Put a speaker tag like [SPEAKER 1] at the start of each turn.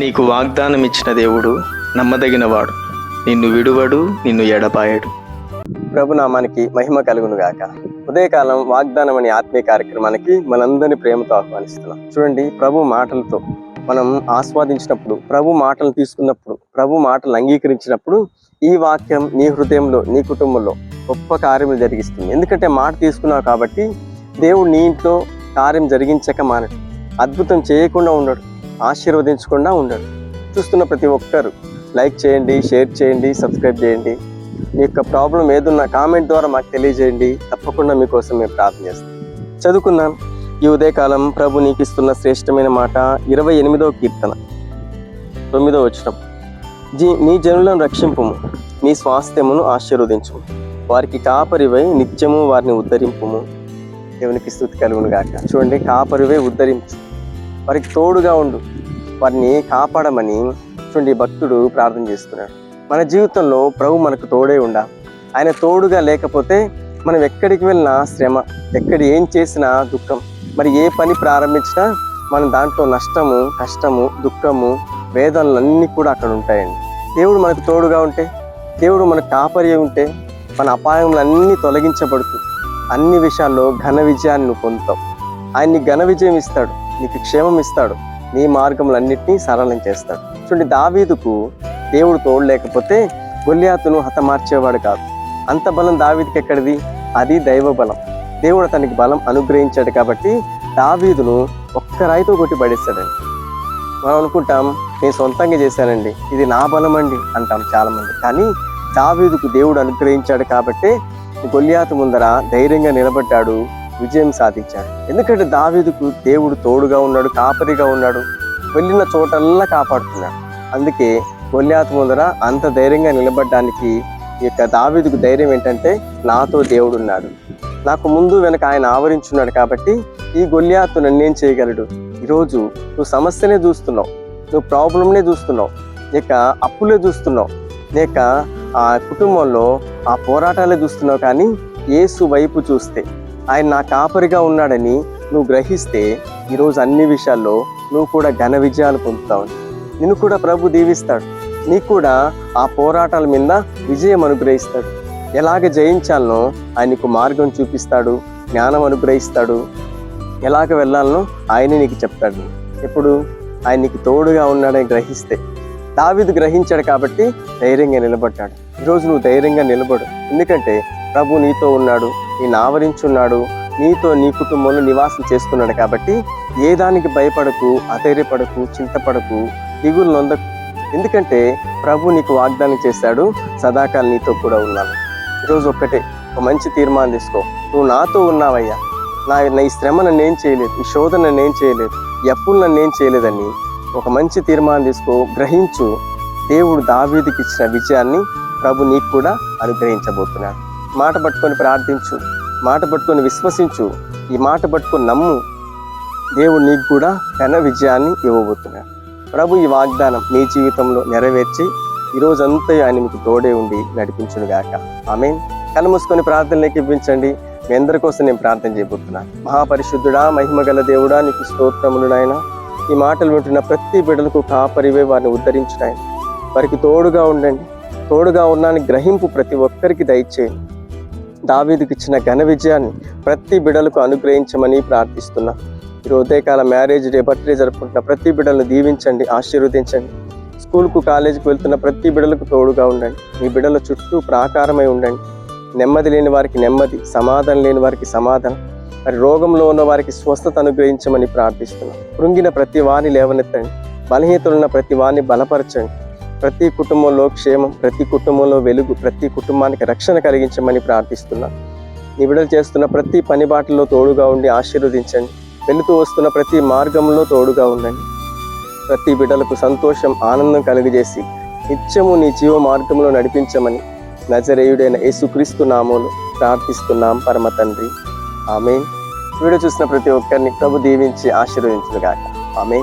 [SPEAKER 1] నీకు వాగ్దానం ఇచ్చిన దేవుడు నమ్మదగినవాడు. నిన్ను విడువడు నిన్ను ఎడపాయడు
[SPEAKER 2] ప్రభునామానికి మహిమ కలుగును గాక ఉదయకాలం వాగ్దానం అనే ఆత్మీయ కార్యక్రమానికి మనందరినీ ప్రేమతో ఆహ్వానిస్తున్నాం. చూడండి ప్రభు మాటలతో మనం ఆస్వాదించినప్పుడు ప్రభు మాటలు తీసుకున్నప్పుడు ప్రభు మాటలు అంగీకరించినప్పుడు ఈ వాక్యం నీ హృదయంలో నీ కుటుంబంలో గొప్ప కార్యం జరిగిస్తుంది. ఎందుకంటే మాట తీసుకున్నావు కాబట్టి దేవుడు నీ ఇంట్లో కార్యం జరిగించక మానడు. అద్భుతం చేయకుండా ఉండడు. ఆశీర్వదించకుండా ఉండడు. చూస్తున్న ప్రతి ఒక్కరు లైక్ చేయండి షేర్ చేయండి సబ్స్క్రైబ్ చేయండి. మీ యొక్క ప్రాబ్లం ఏదున్నా కామెంట్ ద్వారా మాకు తెలియజేయండి. తప్పకుండా మీకోసం మేము ప్రార్థన చేస్తాం. చదువుకుందాం. ఈ ఉదయకాలం ప్రభు నీకు ఇస్తున్న శ్రేష్టమైన మాట ఇరవై ఎనిమిదవ కీర్తన. తొమ్మిదో వచ్చిన జీ నీ జనులను రక్షింపుము. నీ స్వాస్థ్యమును ఆశీర్వదించుము. వారికి కాపరివై నిత్యము వారిని ఉద్ధరింపుము. దేవునికి స్థుతి కలుగును గాక చూడండి కాపరివై ఉద్ధరించు. వారికి తోడుగా ఉండు. వారిని కాపాడమని చూడండి భక్తుడు ప్రార్థన చేస్తున్నాడు. మన జీవితంలో ప్రభు మనకు తోడే ఉండా. ఆయన తోడుగా లేకపోతే మనం ఎక్కడికి వెళ్ళినా శ్రమ ఎక్కడ ఏం చేసినా దుఃఖం. మరి ఏ పని ప్రారంభించినా మనం దాంట్లో నష్టము కష్టము దుఃఖము వేదనలు అన్నీ కూడా అక్కడ ఉంటాయండి. దేవుడు మనకు తోడుగా ఉంటే దేవుడు మనకు కాపరి ఉంటే మన అపాయములన్నీ తొలగించబడుతుంది. అన్ని విషయాల్లో ఘన విజయాన్ని పొందుతాం పొందుతావు. ఘన విజయం ఇస్తాడు. నీకు క్షేమం ఇస్తాడు. నీ మార్గములన్నింటినీ సరళం చేస్తాడు. చూడండి దావీదుకు దేవుడు తోడు లేకపోతే గొల్లియాతును హతమార్చేవాడు కాదు. అంత బలం దావీదుకి ఎక్కడిది? అది దైవ బలం దేవుడు అతనికి బలం అనుగ్రహించాడు కాబట్టి దావీదును ఒక్క రాయితో కొట్టి పడేస్తాడండి. మనం అనుకుంటాం నేను సొంతంగా చేశానండి. ఇది నా బలం అండి అంటాం చాలామంది. కానీ దావీదుకు దేవుడు అనుగ్రహించాడు కాబట్టి గొల్లియాతు ముందర ధైర్యంగా నిలబడ్డాడు. విజయం సాధించాడు. ఎందుకంటే దావీదుకు దేవుడు తోడుగా ఉన్నాడు కాపరిగా ఉన్నాడు వెళ్ళిన చోటల్లా కాపాడుతున్నాడు. అందుకే గొల్లియాతు ముందర అంత ధైర్యంగా నిలబడడానికి ఈ యొక్క దావీదుకు ధైర్యం ఏంటంటే నాతో దేవుడు ఉన్నాడు. నాకు ముందు వెనక ఆయన ఆవరించున్నాడు కాబట్టి ఈ గొల్లియాతు నన్నేం చేయగలడు? ఈరోజు నువ్వు సమస్యనే చూస్తున్నావు నువ్వు ప్రాబ్లంనే చూస్తున్నావు ఇక అప్పులే చూస్తున్నావు లేక ఆ కుటుంబంలో ఆ పోరాటాలే చూస్తున్నావు కానీ ఏసు వైపు చూస్తే ఆయన నా కాపరిగా ఉన్నాడని నువ్వు గ్రహిస్తే ఈరోజు అన్ని విషయాల్లో నువ్వు కూడా ఘన విజయాలు పొందుతావు. నిన్ను కూడా ప్రభు దీవిస్తాడు. నీకు కూడా ఆ పోరాటాల మీద విజయం అనుగ్రహిస్తాడు. ఎలాగ జయించాలనో ఆయనకు మార్గం చూపిస్తాడు జ్ఞానం అనుగ్రహిస్తాడు. ఎలాగ వెళ్ళాలనో ఆయనే నీకు చెప్తాడు. ఎప్పుడు? ఆయన నీకు తోడుగా ఉన్నాడని గ్రహిస్తే. దావీదు గ్రహించాడు కాబట్టి ధైర్యంగా నిలబడ్డాడు. ఈరోజు నువ్వు ధైర్యంగా నిలబడు. ఎందుకంటే ప్రభు నీతో ఉన్నాడు. నేను ఆవరించున్నాడు. నీతో నీ కుటుంబంలో నివాసం చేస్తున్నాడు కాబట్టి ఏ దానికి భయపడకు అధైర్యపడకు చింతపడకు దిగులు నొందకు. ఎందుకంటే ప్రభు నీకు వాగ్దానం చేశాడు సదాకాలం నీతో కూడా ఉన్నాను. ఈరోజు ఒక్కటే ఒక మంచి తీర్మానం తీసుకో. నువ్వు నాతో ఉన్నావయ్యా. నా నా ఈ శ్రమ నన్ను ఏం చేయలేదు ఈ శోధన నన్ను ఏం చేయలేదు ఎప్పుడు నన్ను ఏం చేయలేదని ఒక మంచి తీర్మానం తీసుకో. గ్రహించు దేవుడు దావీదికి ఇచ్చిన విజయాన్ని ప్రభు నీకు కూడా అనుగ్రహించబోతున్నాడు. మాట పట్టుకొని ప్రార్థించు మాట పట్టుకొని విశ్వసించు ఈ మాట పట్టుకొని నమ్ము. దేవుడు నీకు కూడా ఘన విజయాన్ని ఇవ్వబోతున్నాడు. ప్రభు ఈ వాగ్దానం నీ జీవితంలో నెరవేర్చి ఈరోజంతా ఆయన మీకు తోడే ఉండి నడిపించునుగాక ఆమె కనుమూసుకొని ప్రార్థనలోకి ఇప్పించండి. మీ అందరి కోసం నేను ప్రార్థన చేయబోతున్నాను మహాపరిశుద్ధుడా మహిమగల దేవుడా నీకు స్తోత్రములు నాయన. ఈ మాటలు వింటున్న ప్రతి బిడ్డలకు కాపరివే వారిని ఉద్ధరించుడాయన వారికి తోడుగా ఉండండి. తోడుగా ఉన్నాను గ్రహింపు ప్రతి ఒక్కరికి దయచేయండి. దావీదుకి ఇచ్చిన ఘన విజయాన్ని ప్రతి బిడలకు అనుగ్రహించమని ప్రార్థిస్తున్నా. ఈ ఉదయకాల మ్యారేజ్ డే బర్త్డే జరుపుకుంటున్న ప్రతి బిడ్డలను దీవించండి ఆశీర్వదించండి. స్కూల్కు కాలేజీకి వెళ్తున్న ప్రతి బిడలకు తోడుగా ఉండండి. మీ బిడ్డల చుట్టూ ప్రాకారమై ఉండండి. నెమ్మది లేని వారికి నెమ్మది సమాధానం లేని వారికి సమాధానం. మరి రోగంలో ఉన్న వారికి స్వస్థత అనుగ్రహించమని ప్రార్థిస్తున్నాం. కృంగిన ప్రతి వారిని లేవనెత్తండి. బలహీనతలున్న ప్రతి వారిని బలపరచండి. ప్రతి కుటుంబంలో క్షేమం ప్రతి కుటుంబంలో వెలుగు ప్రతి కుటుంబానికి రక్షణ కలిగించమని ప్రార్థిస్తున్నాం. నీ బిడ్డలు చేస్తున్న ప్రతి పని బాటల్లో తోడుగా ఉండి ఆశీర్వదించండి. వెళుతూ వస్తున్న ప్రతి మార్గంలో తోడుగా ఉండండి. ప్రతి బిడ్డలకు సంతోషం ఆనందం కలుగజేసి నిత్యము నీ జీవ మార్గంలో నడిపించమని నజరేయుడైన యేసుక్రీస్తు నామోను ప్రార్థిస్తున్నాం పరమ తండ్రి. ఆమె వీడియో చూసిన ప్రతి ఒక్కరిని ప్రభు దీవించి ఆశీర్వదించుగాక ఆమె